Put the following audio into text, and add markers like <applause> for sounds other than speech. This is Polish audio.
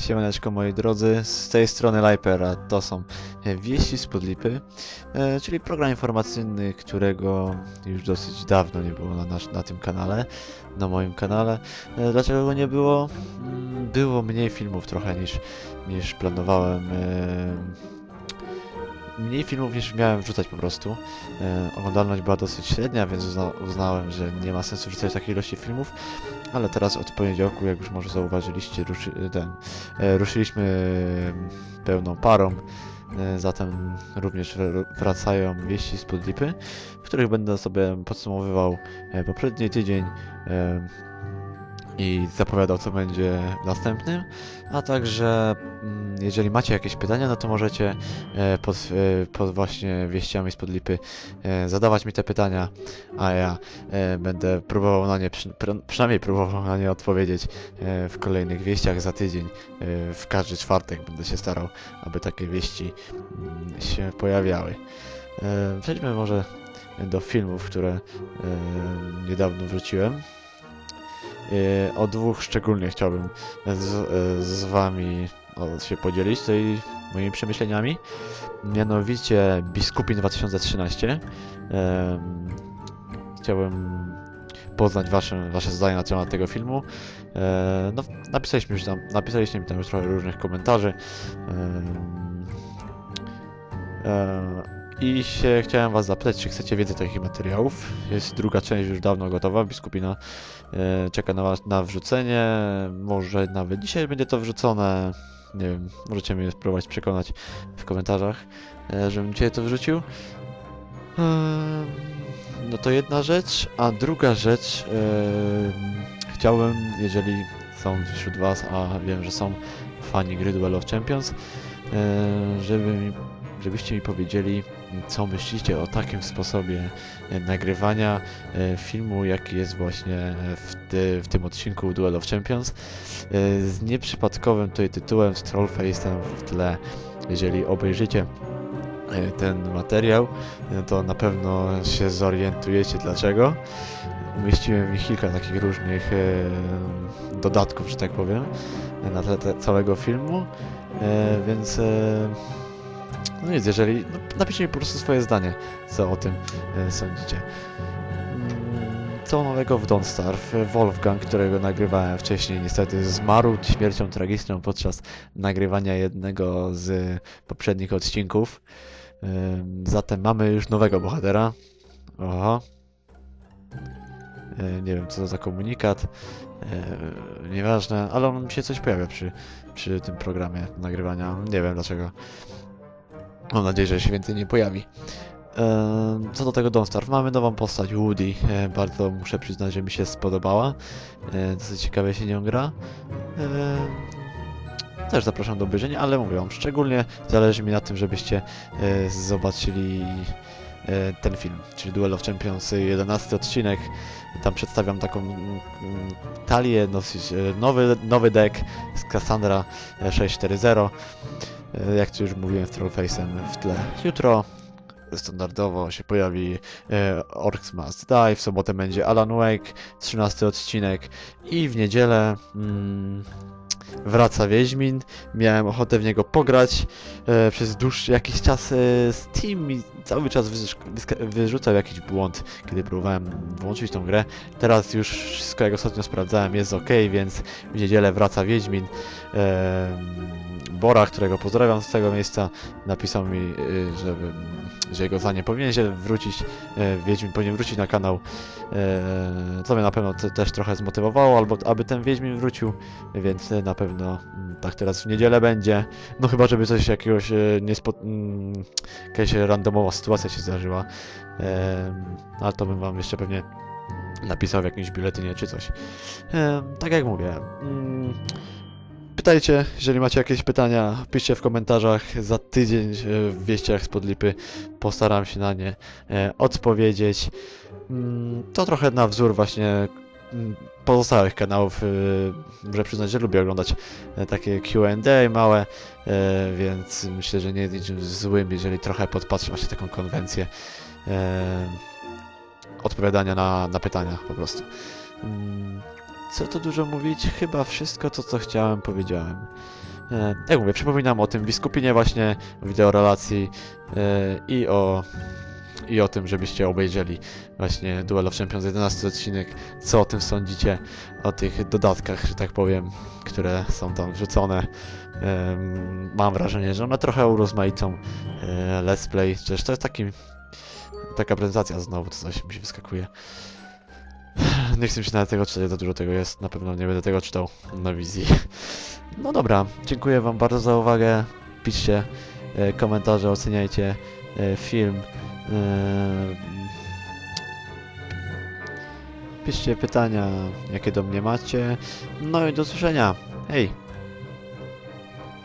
Siemaneczko moi drodzy, z tej strony Lajpera to są e, wieści z Podlipy, e, czyli program informacyjny, którego już dosyć dawno nie było na, nasz, na tym kanale, na moim kanale. E, Dlaczego go nie było? Mm, Było mniej filmów trochę niż, niż planowałem. E, Mniej filmów niż miałem wrzucać po prostu. E, Oglądalność była dosyć średnia, więc uzna, uznałem, że nie ma sensu wrzucać takiej ilości filmów. Ale teraz od poniedziałku, jak już może zauważyliście, ruszy, ten, e, ruszyliśmy e, pełną parą. E, Zatem również wr- wracają wieści z Podlipy, w których będę sobie podsumowywał e, poprzedni tydzień e, i zapowiadał, co będzie następnym. A także, mm, jeżeli macie jakieś pytania, no to możecie e, pod, e, pod właśnie wieściami z Podlipy e, zadawać mi te pytania, a ja będę próbował na nie, przy, pr- przynajmniej próbował na nie odpowiedzieć w kolejnych wieściach za tydzień. W każdy czwartek będę się starał, aby takie wieści mm, się pojawiały. Przejdźmy może do filmów, które niedawno wrzuciłem. E, O dwóch szczególnie chciałbym z, e, z wami się podzielić tutaj moimi przemyśleniami. Mianowicie Biskupin 2013. Em, Chciałbym poznać wasze, wasze zdanie na temat tego filmu. E, no, napisaliśmy, tam, napisaliście mi tam już trochę różnych komentarzy. E, I się chciałem was zapytać, czy chcecie więcej takich materiałów. Jest druga część już dawno gotowa. Biskupina e, czeka na was na wrzucenie. Może nawet dzisiaj będzie to wrzucone. Nie wiem, możecie mnie spróbować przekonać w komentarzach, e, żebym dzisiaj to wrzucił. Em, No to jedna rzecz, a druga rzecz, em, chciałbym, jeżeli są wśród Was, a wiem, że są fani gry Duel of Champions, e, żeby mi, żebyście mi powiedzieli, co myślicie o takim sposobie e, nagrywania e, filmu, jaki jest właśnie w, ty, w tym odcinku Duel of Champions, e, z nieprzypadkowym tutaj tytułem, z Trollface'em w tle. Jeżeli obejrzycie ten materiał, to na pewno się zorientujecie dlaczego. Umieściłem ich kilka takich różnych dodatków, że tak powiem, na tle całego filmu, więc no nic, jeżeli, no, napiszcie mi po prostu swoje zdanie, co o tym e, sądzicie. Mm, Co nowego w Don't Starve? Wolfgang, którego nagrywałem wcześniej, niestety zmarł śmiercią tragiczną podczas nagrywania jednego z poprzednich odcinków. Zatem mamy już nowego bohatera. Oho. E, Nie wiem co to za komunikat. E, Nieważne, ale on się coś pojawia przy, przy tym programie nagrywania. Nie wiem dlaczego. Mam nadzieję, że się więcej nie pojawi. Co do tego Don't Starve, mamy nową postać Woody. Bardzo muszę przyznać, że mi się spodobała. Dosyć ciekawie się nią gra. Też zapraszam do obejrzenia, ale mówię wam, szczególnie zależy mi na tym, żebyście e, zobaczyli e, ten film, czyli Duel of Champions, e, 11 odcinek. Tam przedstawiam taką talię, e, nowy, nowy deck z Cassandra e, 640. E, Jak tu już mówiłem z Trollface'em w tle. Jutro standardowo się pojawi e, Orcs Must Die, w sobotę będzie Alan Wake, 13 odcinek i w niedzielę mm, wraca Wiedźmin. Miałem ochotę w niego pograć e, przez dłuższy jakiś czas. E, Steam mi cały czas wyrzucał jakiś błąd, kiedy próbowałem włączyć tą grę. Teraz już wszystko jak ostatnio sprawdzałem jest ok, więc w niedzielę wraca Wiedźmin. Bora, którego pozdrawiam z tego miejsca, napisał mi, y, żeby, że jego zdanie powinien się wrócić, e, Wiedźmin powinien wrócić na kanał, e, co mnie na pewno te- też trochę zmotywowało, albo aby ten Wiedźmin wrócił, więc na pewno mm, tak teraz w niedzielę będzie, no chyba żeby coś jakiegoś niespo... mm, jakaś randomowa sytuacja się zdarzyła, ale to bym wam jeszcze pewnie napisał w jakimś biuletynie czy coś. Tak jak mówię, mm, Pytajcie, jeżeli macie jakieś pytania, piszcie w komentarzach. Za tydzień e, w wieściach spod lipy postaram się na nie e, odpowiedzieć. Mm, To trochę na wzór właśnie mm, pozostałych kanałów. e, Muszę przyznać, że lubię oglądać takie Q&A małe, więc myślę, że nie jest niczym złym, jeżeli trochę podpatrzę właśnie taką konwencję odpowiadania na, na pytania po prostu. Co tu dużo mówić? Chyba wszystko to, co chciałem, powiedziałem. E, jak mówię, przypominam o tym Biskupinie właśnie, wideorelacji e, i o i o tym, żebyście obejrzeli właśnie Duel of Champions 11 odcinek, co o tym sądzicie, o tych dodatkach, że tak powiem, które są tam wrzucone. Mam wrażenie, że one trochę urozmaicą e, let's play, przecież to jest taki, taka prezentacja znowu, to coś mi się wyskakuje. Nie chcę się nawet tego czytać, za dużo tego jest, na pewno nie będę tego czytał na wizji. <laughs> No dobra, dziękuję wam bardzo za uwagę, piszcie e, komentarze, oceniajcie e, film. e, Piszcie pytania, jakie do mnie macie. No i do usłyszenia. Hej!